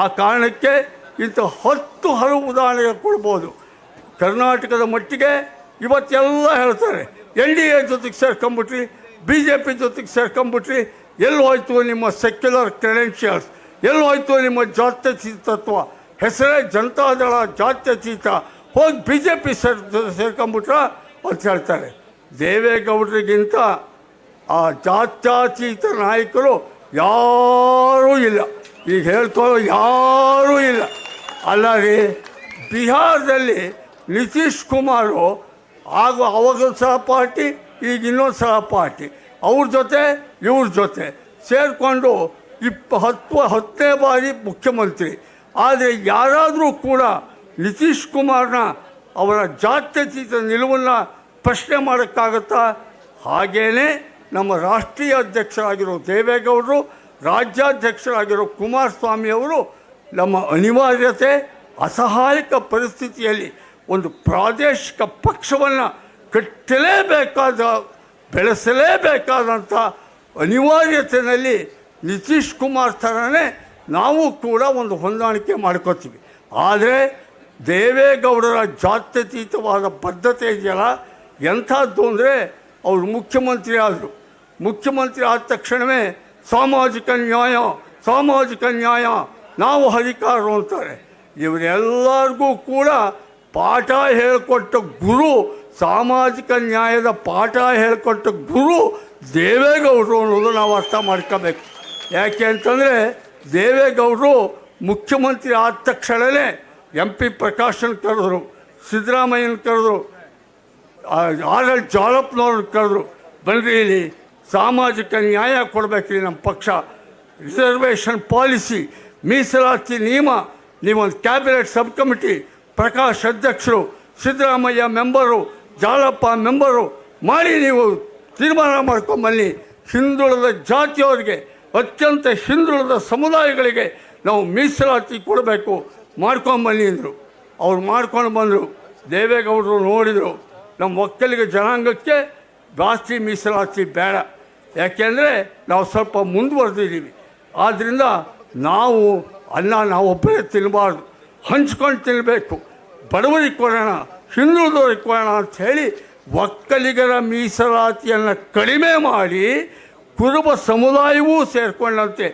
ಆ ಕಾರಣಕ್ಕೆ ಇಂಥ ಹತ್ತು ಹಲವು ಉದಾಹರಣೆಗಳು ಕೊಡ್ಬೋದು. ಕರ್ನಾಟಕದ ಮಟ್ಟಿಗೆ ಇವತ್ತೆಲ್ಲ ಹೇಳ್ತಾರೆ, ಎನ್ ಡಿ ಎ ಜೊತೆಗೆ ಸೇರ್ಕೊಂಬಿಟ್ರಿ, ಬಿ ಜೆ ಪಿ ಜೊತೆಗೆ ಸೇರ್ಕೊಂಬಿಟ್ರಿ, ಎಲ್ಲಿ ಹೋಯ್ತು ನಿಮ್ಮ ಸೆಕ್ಯುಲರ್ ಕ್ರೆಡೆನ್ಷಿಯಲ್ಸ್ ಎಲ್ಲಿ ಹೋಯ್ತು ನಿಮ್ಮ ಜಾತ್ಯತೀತತ್ವ ಹೆಸರೇ ಜನತಾದಳ ಜಾತ್ಯತೀತ ಹೋಗಿ ಬಿ ಜೆ ಪಿ ಸೇರ್, ಸೇರ್ಕೊಂಬಿಟ್ರ ಅಂತ ಹೇಳ್ತಾರೆ. ದೇವೇಗೌಡರಿಗಿಂತ ಆ ಜಾತ್ಯತೀತ ನಾಯಕರು ಯಾರೂ ಇಲ್ಲ. ಈಗ ಹೇಳ್ಕೊಳ್ಳೋ ಯಾರೂ ಇಲ್ಲ. ಅಲ್ಲ ಬಿಹಾರದಲ್ಲಿ ನಿತೀಶ್ ಕುಮಾರು ಆಗ ಅವಾಗ ಸಹ ಪಾರ್ಟಿ, ಈಗ ಇನ್ನೊಂದು ಸಹ ಪಾರ್ಟಿ. ಅವ್ರ ಜೊತೆ, ಇವ್ರ ಜೊತೆ ಸೇರಿಕೊಂಡು ಇಪ್ಪ ಹತ್ತು ಹತ್ತನೇ ಬಾರಿ ಮುಖ್ಯಮಂತ್ರಿ. ಆದರೆ ಯಾರಾದರೂ ಕೂಡ ನಿತೀಶ್ ಕುಮಾರ್ನ ಅವರ ಜಾತ್ಯತೀತ ನಿಲುವನ್ನು ಪ್ರಶ್ನೆ ಮಾಡೋಕ್ಕಾಗತ್ತಾ? ಹಾಗೇ ನಮ್ಮ ರಾಷ್ಟ್ರೀಯ ಅಧ್ಯಕ್ಷರಾಗಿರೋ ದೇವೇಗೌಡರು ರಾಜ್ಯಾಧ್ಯಕ್ಷರಾಗಿರೋ ಕುಮಾರಸ್ವಾಮಿಯವರು ನಮ್ಮ ಅನಿವಾರ್ಯತೆ ಅಸಹಾಯಕ ಪರಿಸ್ಥಿತಿಯಲ್ಲಿ ಒಂದು ಪ್ರಾದೇಶಿಕ ಪಕ್ಷವನ್ನು ಕಟ್ಟಲೇಬೇಕಾದ, ಬೆಳೆಸಲೇಬೇಕಾದಂಥ ಅನಿವಾರ್ಯತೆಯಲ್ಲಿ ನಿತೀಶ್ ಕುಮಾರ್ ಥರನೇ ನಾವು ಕೂಡ ಒಂದು ಹೊಂದಾಣಿಕೆ ಮಾಡ್ಕೋತೀವಿ. ಆದರೆ ದೇವೇಗೌಡರ ಜಾತ್ಯತೀತವಾದ ಬದ್ಧತೆ ಇದೆಯಲ್ಲ, ಎಂಥದ್ದು ಅಂದರೆ ಅವರು ಮುಖ್ಯಮಂತ್ರಿ ಆದರು. ಮುಖ್ಯಮಂತ್ರಿ ಆದ ತಕ್ಷಣವೇ ಸಾಮಾಜಿಕ ನ್ಯಾಯ ಸಾಮಾಜಿಕ ನ್ಯಾಯ, ನಾವು ಹರಿಕಾರರು ಅಂತಾರೆ. ಇವರೆಲ್ಲರಿಗೂ ಕೂಡ ಪಾಠ ಹೇಳಿಕೊಟ್ಟ ಗುರು, ಸಾಮಾಜಿಕ ನ್ಯಾಯದ ಪಾಠ ಹೇಳಿಕೊಟ್ಟ ಗುರು ದೇವೇಗೌಡರು ಅನ್ನೋದು ನಾವು ಅರ್ಥ ಮಾಡ್ಕೋಬೇಕು. ಯಾಕೆ ಅಂತಂದರೆ ದೇವೇಗೌಡರು ಮುಖ್ಯಮಂತ್ರಿ ಆದ ತಕ್ಷಣವೇ ಎಂ ಪಿ ಪ್ರಕಾಶನ್ ಕರೆದ್ರು, ಸಿದ್ದರಾಮಯ್ಯನ ಕರೆದ್ರು ಆರ್ ಎಲ್ ಜಾಲಪ್ನವ್ರನ್ನ ಕರೆದ್ರು. ಬನ್ರಿ ಇಲ್ಲಿ ಸಾಮಾಜಿಕ ನ್ಯಾಯ ಕೊಡಬೇಕ್ರಿ ನಮ್ಮ ಪಕ್ಷ. ರಿಸರ್ವೇಷನ್ ಪಾಲಿಸಿ ಮೀಸಲಾತಿ ನಿಯಮ ನೀವೊಂದು ಕ್ಯಾಬಿನೆಟ್ ಸಬ್ ಕಮಿಟಿ ಪ್ರಕಾಶ್ ಅಧ್ಯಕ್ಷರು, ಸಿದ್ದರಾಮಯ್ಯ ಮೆಂಬರು ಜಾಲಪ್ಪ ಮೆಂಬರು ಮಾಡಿ ನೀವು ತೀರ್ಮಾನ ಮಾಡ್ಕೊಂಬನ್ನಿ ಹಿಂದುಳಿದ ಜಾತಿಯವರಿಗೆ, ಅತ್ಯಂತ ಹಿಂದುಳಿದ ಸಮುದಾಯಗಳಿಗೆ ನಾವು ಮೀಸಲಾತಿ ಕೊಡಬೇಕು. ಮಾಡ್ಕೊಂಬನ್ನಿ ಅಂದರು. ಅವ್ರು ಮಾಡ್ಕೊಂಡು ಬಂದರು. ದೇವೇಗೌಡರು ನೋಡಿದರು. ನಮ್ಮ ಒಕ್ಕಲಿಗ ಜನಾಂಗಕ್ಕೆ ಜಾಸ್ತಿ ಮೀಸಲಾತಿ ಬೇಡ. ಯಾಕೆಂದರೆ ನಾವು ಸ್ವಲ್ಪ ಮುಂದುವರೆದಿದ್ದೀವಿ. ಆದ್ದರಿಂದ ನಾವು ಅನ್ನ ನಾವು ಒಬ್ಬರೇ ತಿನ್ನಬಾರ್ದು ಹಂಚ್ಕೊಂಡು ತಿನ್ನಬೇಕು ಬಡವರಿಗೆ ಕೊಡೋಣ, ಹಿಂದುಳಿದವ್ರಿಗೆ ಕೊಡೋಣ ಹೇಳಿ ಒಕ್ಕಲಿಗರ ಮೀಸಲಾತಿಯನ್ನು ಕಡಿಮೆ ಮಾಡಿ ಕುರುಬ ಸಮುದಾಯವೂ ಸೇರಿಕೊಂಡಂತೆ,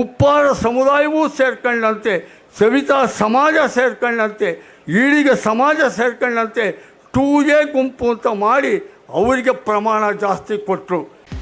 ಉಪ್ಪಾರ ಸಮುದಾಯವೂ ಸೇರ್ಕೊಂಡಂತೆ, ಸವಿತಾ ಸಮಾಜ ಸೇರ್ಕೊಂಡಂತೆ, ಈಡಿಗ ಸಮಾಜ ಸೇರ್ಕೊಂಡಂತೆ ಟೂ ಎ ಗುಂಪು ಅಂತ ಮಾಡಿ ಅವರಿಗೆ ಪ್ರಮಾಣ ಜಾಸ್ತಿ ಕೊಟ್ಟರು